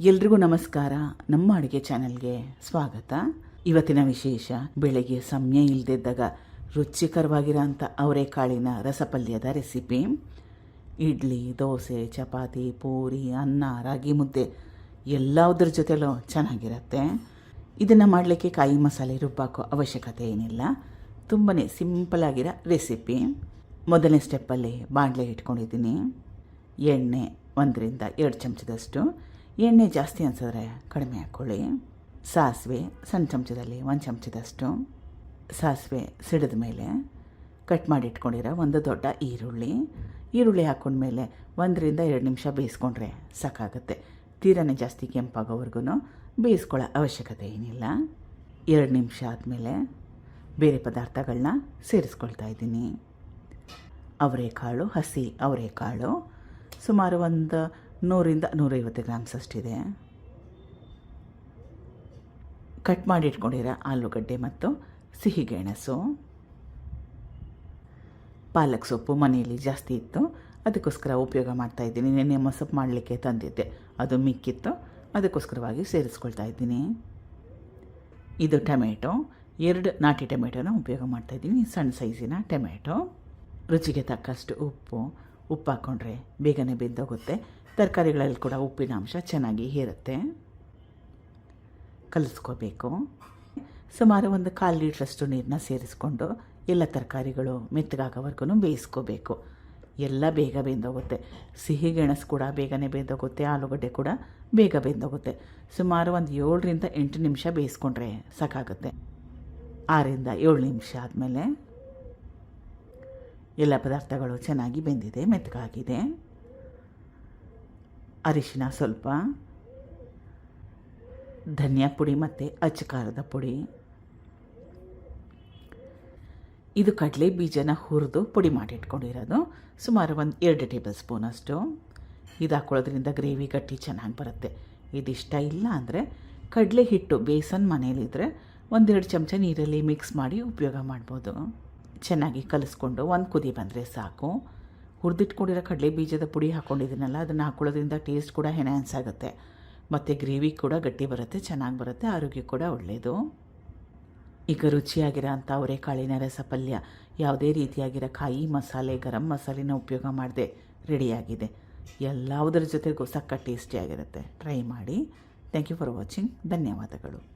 ಎಲ್ರಿಗೂ ನಮಸ್ಕಾರ. ನಮ್ಮ ಅಡುಗೆ ಚಾನೆಲ್ಗೆ ಸ್ವಾಗತ. ಇವತ್ತಿನ ವಿಶೇಷ, ಬೆಳಗ್ಗೆ ಸಮಯ ಇಲ್ಲದಿದ್ದಾಗ ರುಚಿಕರವಾಗಿರೋಂಥ ಅವರೆಕಾಳಿನ ರಸಪಲ್ಯದ ರೆಸಿಪಿ. ಇಡ್ಲಿ, ದೋಸೆ, ಚಪಾತಿ, ಪೂರಿ, ಅನ್ನ, ರಾಗಿ ಮುದ್ದೆ ಎಲ್ಲದ್ರ ಜೊತೆಲೂ ಚೆನ್ನಾಗಿರುತ್ತೆ. ಇದನ್ನು ಮಾಡಲಿಕ್ಕೆ ಕಾಯಿ ಮಸಾಲೆ ರುಬ್ಬಾಕೋ ಅವಶ್ಯಕತೆ ಏನಿಲ್ಲ. ತುಂಬಾ ಸಿಂಪಲ್ ಆಗಿರೋ ರೆಸಿಪಿ. ಮೊದಲನೇ ಸ್ಟೆಪ್ಪಲ್ಲಿ ಬಾಣಲೆ ಇಟ್ಕೊಂಡಿದ್ದೀನಿ. ಎಣ್ಣೆ ಒಂದರಿಂದ ಎರಡು ಚಮಚದಷ್ಟು. ಎಣ್ಣೆ ಜಾಸ್ತಿ ಅನ್ಸಿದ್ರೆ ಕಡಿಮೆ ಹಾಕ್ಕೊಳ್ಳಿ. ಸಾಸಿವೆ ಸಣ್ಣ ಚಮಚದಲ್ಲಿ ಒಂದು ಚಮಚದಷ್ಟು. ಸಾಸಿವೆ ಸಿಡಿದ ಮೇಲೆ ಕಟ್ ಮಾಡಿ ಇಟ್ಕೊಂಡಿರೋ ಒಂದು ದೊಡ್ಡ ಈರುಳ್ಳಿ. ಈರುಳ್ಳಿ ಹಾಕ್ಕೊಂಡ್ಮೇಲೆ ಒಂದರಿಂದ ಎರಡು ನಿಮಿಷ ಬೇಯಿಸ್ಕೊಂಡ್ರೆ ಸಾಕಾಗುತ್ತೆ. ತೀರನೇ ಜಾಸ್ತಿ ಕೆಂಪಾಗೋವರೆಗೂ ಬೇಯಿಸ್ಕೊಳ್ಳೋ ಅವಶ್ಯಕತೆ ಏನಿಲ್ಲ. ಎರಡು ನಿಮಿಷ ಆದಮೇಲೆ ಬೇರೆ ಪದಾರ್ಥಗಳನ್ನ ಸೇರಿಸ್ಕೊಳ್ತಾ ಇದ್ದೀನಿ. ಅವರೆಕಾಳು, ಹಸಿ ಅವರೆಕಾಳು. ಸುಮಾರು ಒಂದು ನೂರಿಂದ ನೂರೈವತ್ತು ಗ್ರಾಮ್ಸ್ ಅಷ್ಟಿದೆ. ಕಟ್ ಮಾಡಿ ಇಟ್ಕೊಂಡಿರೋ ಆಲೂಗಡ್ಡೆ ಮತ್ತು ಸಿಹಿಗೆಣಸು ಪಾಲಕ್ ಸೊಪ್ಪು ಮನೆಯಲ್ಲಿ ಜಾಸ್ತಿ ಇತ್ತು. ಅದಕ್ಕೋಸ್ಕರ ಉಪಯೋಗ ಮಾಡ್ತಾ ಇದ್ದೀನಿ. ನೆನ್ನೆ ಮೊಸಪ್ಪು ಮಾಡಲಿಕ್ಕೆ ತಂದಿದ್ದೆ. ಅದು ಮಿಕ್ಕಿತ್ತು. ಅದಕ್ಕೋಸ್ಕರವಾಗಿ ಸೇರಿಸ್ಕೊಳ್ತಾ ಇದ್ದೀನಿ. ಇದು ಟೊಮೆಟೊ. ಎರಡು ನಾಟಿ ಟೊಮೆಟೊನ ಉಪಯೋಗ ಮಾಡ್ತಾಯಿದ್ದೀನಿ ಸಣ್ಣ ಸೈಜಿನ ಟೊಮೆಟೊ. ರುಚಿಗೆ ತಕ್ಕಷ್ಟು ಉಪ್ಪು. ಉಪ್ಪು ಹಾಕ್ಕೊಂಡ್ರೆ ಬೇಗನೆ ಬೆಂದೋಗುತ್ತೆ. ತರಕಾರಿಗಳಲ್ಲಿ ಕೂಡ ಉಪ್ಪಿನ ಅಂಶ ಚೆನ್ನಾಗಿ ಹೇರುತ್ತೆ. ಕಲಿಸ್ಕೋಬೇಕು. ಸುಮಾರು ಒಂದು ಕಾಲು ಲೀಟ್ರಷ್ಟು ನೀರನ್ನ ಸೇರಿಸ್ಕೊಂಡು ಎಲ್ಲ ತರಕಾರಿಗಳು ಮೆತ್ತಗಾಗೋವರೆಗೂ ಬೇಯಿಸ್ಕೋಬೇಕು. ಎಲ್ಲ ಬೇಗ ಬೆಂದೋಗುತ್ತೆ. ಸಿಹಿ ಗೆಣಸು ಕೂಡ ಬೇಗನೆ ಬೆಂದೋಗುತ್ತೆ. ಆಲೂಗಡ್ಡೆ ಕೂಡ ಬೇಗ ಬೆಂದೋಗುತ್ತೆ. ಸುಮಾರು ಒಂದು ಏಳರಿಂದ ಎಂಟು ನಿಮಿಷ ಬೇಯಿಸ್ಕೊಂಡ್ರೆ ಸಾಕಾಗುತ್ತೆ. ಆರಿಂದ ಏಳು ನಿಮಿಷ ಆದಮೇಲೆ ಎಲ್ಲ ಪದಾರ್ಥಗಳು ಚೆನ್ನಾಗಿ ಬೆಂದಿದೆ, ಮೆತ್ತಗಾಗಿದೆ. ಅರಿಶಿನ ಸ್ವಲ್ಪ. ಧನಿಯಾ ಪುಡಿ ಮತ್ತು ಅಚ್ಚಕಾರದ ಪುಡಿ. ಇದು ಕಡಲೆ ಬೀಜನ ಹುರಿದು ಪುಡಿ ಮಾಡಿಟ್ಕೊಂಡಿರೋದು. ಸುಮಾರು ಒಂದು ಎರಡು ಟೇಬಲ್ ಸ್ಪೂನಷ್ಟು ಇದು ಹಾಕೊಳ್ಳೋದ್ರಿಂದ ಗ್ರೇವಿ ಗಟ್ಟಿ ಚೆನ್ನಾಗಿ ಬರುತ್ತೆ. ಇದಿಷ್ಟ ಇಲ್ಲ ಅಂದರೆ ಕಡಲೆ ಹಿಟ್ಟು ಬೇಸನ್ ಮನೇಲಿದ್ದರೆ ಒಂದೆರಡು ಚಮಚ ನೀರಲ್ಲಿ ಮಿಕ್ಸ್ ಮಾಡಿ ಉಪಯೋಗ ಮಾಡ್ಬೋದು. ಚೆನ್ನಾಗಿ ಕಲಿಸ್ಕೊಂಡು ಒಂದು ಕುದಿ ಬಂದರೆ ಸಾಕು. ಹುರಿದಿಟ್ಕೊಂಡಿರೋ ಕಡಲೆ ಬೀಜದ ಪುಡಿ ಹಾಕ್ಕೊಂಡಿದ್ದೀನಲ್ಲ ಅದನ್ನು ಹಾಕೊಳ್ಳೋದ್ರಿಂದ ಟೇಸ್ಟ್ ಕೂಡ ಎನ್ಹ್ಯಾನ್ಸ್ ಆಗುತ್ತೆ. ಮತ್ತು ಗ್ರೇವಿ ಕೂಡ ಗಟ್ಟಿ ಬರುತ್ತೆ, ಚೆನ್ನಾಗಿ ಬರುತ್ತೆ, ಆರೋಗ್ಯ ಕೂಡ ಒಳ್ಳೆಯದು ಈಗ ರುಚಿಯಾಗಿರೋ ಅಂಥ ಅವರೆಕಾಳಿನ ರಸಪಲ್ಯ, ಯಾವುದೇ ರೀತಿಯಾಗಿರೋ ಕಾಯಿ, ಮಸಾಲೆ, ಗರಂ ಮಸಾಲೆನ ಉಪಯೋಗ ಮಾಡದೆ ರೆಡಿಯಾಗಿದೆ. ಎಲ್ಲದರ ಜೊತೆಗೂ ಸಕ್ಕ ಟೇಸ್ಟಿಯಾಗಿರುತ್ತೆ ಟ್ರೈ ಮಾಡಿ. ಥ್ಯಾಂಕ್ ಯು ಫಾರ್ ವಾಚಿಂಗ್ ಧನ್ಯವಾದಗಳು.